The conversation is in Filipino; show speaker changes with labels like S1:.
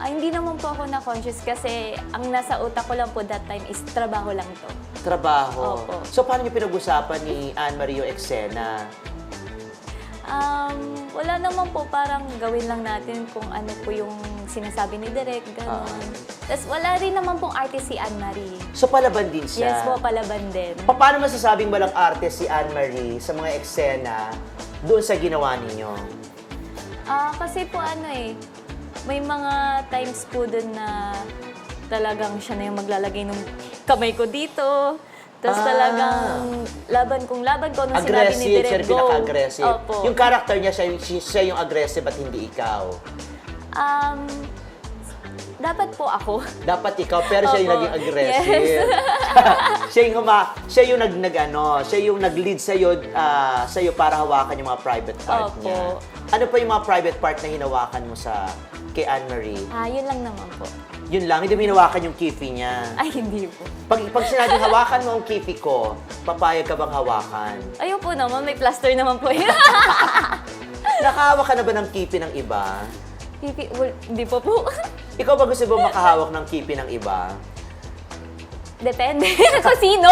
S1: Ah, hindi naman po ako na-conscious kasi ang nasa utak ko lang po that time is trabaho lang to.
S2: Trabaho.
S1: Opo.
S2: So, paano niyo pinag-usapan ni Anne-Marie yung eksena?
S1: Um, wala naman po parang gawin lang natin kung ano po yung sinasabi ni Direk, gano'n.
S2: Ah.
S1: Tapos wala rin naman pong artist si Anne-Marie.
S2: So, palaban din siya.
S1: Yes po, palaban din.
S2: Pa- Paano masasabing walang arte si Anne-Marie sa mga eksena doon sa ginawa ninyo?
S1: Ah, kasi po ano eh, may mga times po dun na talagang siya na yung maglalagay ng kamay ko dito. Tapos
S2: Ah.
S1: talagang laban kong laban ko nung sinabi ni
S2: Aggressive, siya
S1: Direk
S2: yung
S1: Go.
S2: pinaka-aggressive.
S1: Opo.
S2: Yung character niya, siya, siya, siya yung aggressive at hindi ikaw.
S1: Um, dapat po ako.
S2: Dapat ikaw, pero siya yung
S1: Opo.
S2: naging aggressive. siya yung huma, siya yung nag, nag ano, siya yung nag-lead sa iyo sa para hawakan yung mga private part
S1: Opo.
S2: niya. Ano pa yung mga private part na hinawakan mo sa kay Anne-Marie?
S1: Ah, yun lang naman po.
S2: Yun lang, hindi mo hinawakan yung kifi niya.
S1: Ay, hindi po.
S2: Pag, pag sinabing hawakan mo ang kifi ko, papayag ka bang hawakan?
S1: Ayun po naman, may plaster naman po yun.
S2: Nakahawak ka na ba ng kifi ng iba?
S1: Pipi, well, hindi po po.
S2: Ikaw ba gusto mo makahawak ng kipi ng iba?
S1: Depende kung sino.